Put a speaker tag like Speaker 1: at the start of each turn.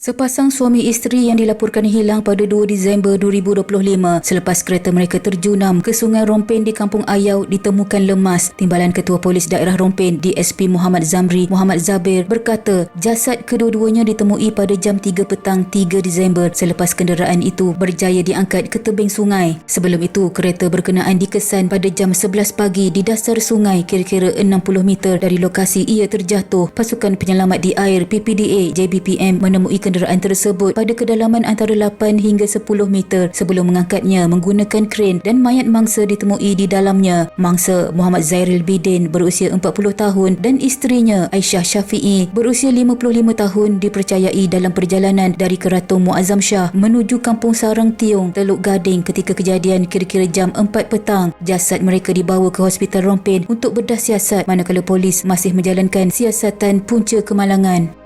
Speaker 1: Sepasang suami isteri yang dilaporkan hilang pada 2 Disember 2025 selepas kereta mereka terjunam ke Sungai Rompen di Kampung Ayau ditemukan lemas. Timbalan Ketua Polis Daerah Rompen DSP Muhammad Zamri Muhammad Zabir berkata jasad kedua-duanya ditemui pada jam 3 petang 3 Disember selepas kenderaan itu berjaya diangkat ke tebing sungai. Sebelum itu kereta berkenaan dikesan pada jam 11 pagi di dasar sungai kira-kira 60 meter dari lokasi ia terjatuh. Pasukan penyelamat di air PPDA JBPM menemui kenderaan tersebut pada kedalaman antara 8 hingga 10 meter sebelum mengangkatnya menggunakan kren dan mayat mangsa ditemui di dalamnya. Mangsa Muhammad Zairil Bidin berusia 40 tahun dan isterinya Aisyah Syafi'i berusia 55 tahun dipercayai dalam perjalanan dari Keratung Muazzam Shah menuju Kampung Sarang Tiong, Teluk Gading ketika kejadian kira-kira jam 4 petang. Jasad mereka dibawa ke Hospital Rompen untuk bedah siasat manakala polis masih menjalankan siasatan punca kemalangan.